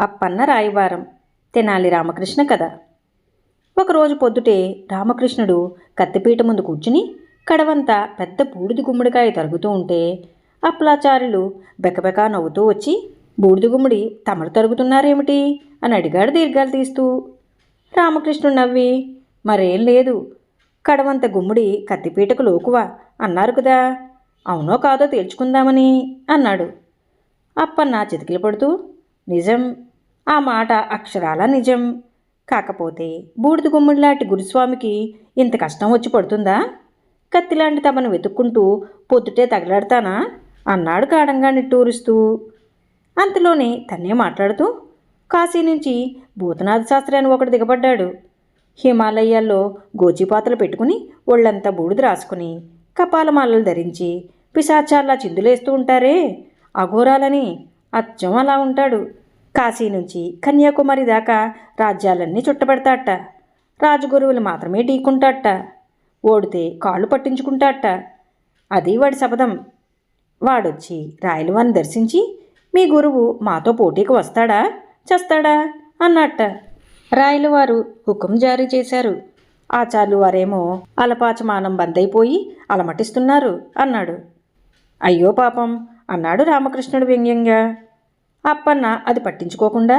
అప్పన్న రాయివారం. తెనాలి రామకృష్ణ కథ. ఒకరోజు పొద్దుటే రామకృష్ణుడు కత్తిపీట ముందు కూర్చుని కడవంతా పెద్ద బూడిద గుమ్మడికాయ తరుగుతూ ఉంటే అప్పలాచార్యులు బెకబెకా నవ్వుతూ వచ్చి బూడిద గుమ్మడి తమరు తరుగుతున్నారేమిటి? అని అడిగాడు దీర్ఘాలు తీస్తూ. రామకృష్ణుడు నవ్వి మరేం లేదు కడవంత గుమ్మడి కత్తిపీటకు లోకువా? అన్నారు కదా. అవునో కాదో తేల్చుకుందామని అన్నాడు. అప్పన్న చితికిలు పడుతూ నిజం. ఆ మాట అక్షరాల నిజం. కాకపోతే బూడిద గుమ్ముడిలాంటి గురుస్వామికి ఇంత కష్టం వచ్చి పడుతుందా? కత్తిలాంటి తమను వెతుక్కుంటూ పొద్దుటే తగలాడతానా? అన్నాడు కాడంగా నిట్టూరుస్తూ. అంతలోనే తన్నే మాట్లాడుతూ కాశీ నుంచి భూతనాథ శాస్త్రి అని ఒకడు దిగబడ్డాడు. హిమాలయాల్లో గోచిపాతలు పెట్టుకుని ఒళ్ళంతా బూడిద రాసుకుని కపాలమాలలు ధరించి పిశాచాల్లా చిందులేస్తూ ఉంటారే. అఘోరాలని అచ్చం అలా ఉంటాడు. కాశీ నుంచి కన్యాకుమారి దాకా రాజ్యాలన్నీ చుట్టబెడతాట. రాజగురువులు మాత్రమే ఢీకుంటాట. ఓడితే కాళ్ళు పట్టించుకుంటాట. అది వాడి శపథం. వాడొచ్చి రాయలవాన్ని దర్శించి మీ గురువు మాతో పోటీకి వస్తాడా? చేస్తాడా? అన్నట్ట రాయలవారు హుకుం జారీ చేశారు. ఆచార్యులు వారేమో అలపాచమానం బందైపోయి అలమటిస్తున్నారు అన్నాడు. అయ్యో పాపం! అన్నాడు రామకృష్ణుడు వ్యంగ్యంగా. అప్పన్న అది పట్టించుకోకుండా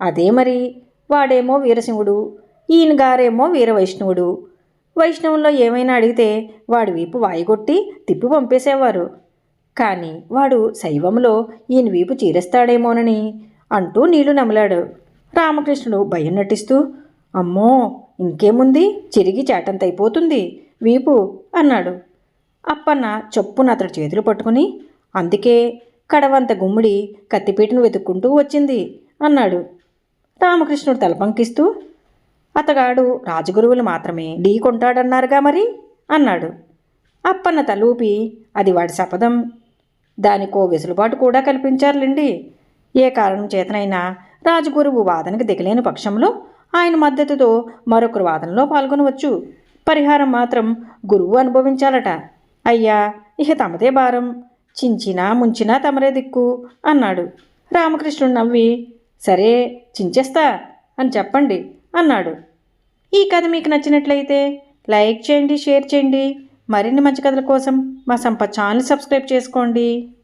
అదే మరి వాడేమో వీరసింహుడు ఈయన గారేమో వీర వైష్ణవుడు వైష్ణవుల్లో ఏమైనా అడిగితే వాడి వీపు వాయిగొట్టి తిప్పి పంపేసేవారు. కానీ వాడు శైవంలో ఈయన వీపు చీరేస్తాడేమోనని అంటూ నీళ్ళు నమిలాడు. రామకృష్ణుడు భయం నటిస్తూ అమ్మో ఇంకేముంది? చిరిగి చేటంతైపోతుంది వీపు అన్నాడు. అప్పన్న చొప్పున అతడి చేతులు పట్టుకుని అందుకే కడవంత గుమ్మిడి కత్తిపీటను వెతుక్కుంటూ వచ్చింది అన్నాడు. రామకృష్ణుడు తలపంకిస్తూ అతగాడు రాజగురువులు మాత్రమే ఢీ కొంటాడన్నారుగా మరి? అన్నాడు. అప్పన్న తలూపి అది వాడి శపథం. దానికో వెసులుబాటు కూడా కల్పించారులేండి. ఏ కారణం చేతనైనా రాజగురువు వాదనకు దిగలేని పక్షంలో ఆయన మద్దతుతో మరొకరు వాదనలో పాల్గొనవచ్చు. పరిహారం మాత్రం గురువు అనుభవించాలట. అయ్యా ఇక తమదే భారం. చించినా ముంచినా తమరే దిక్కు అన్నాడు. రామకృష్ణుడు నవ్వి సరే చించేస్తా అని చెప్పండి అన్నాడు. ఈ కథ మీకు నచ్చినట్లయితే లైక్ చేయండి షేర్ చేయండి. మరిన్ని మంచి కథల కోసం మా సంపత్ ఛానల్ సబ్స్క్రైబ్ చేసుకోండి.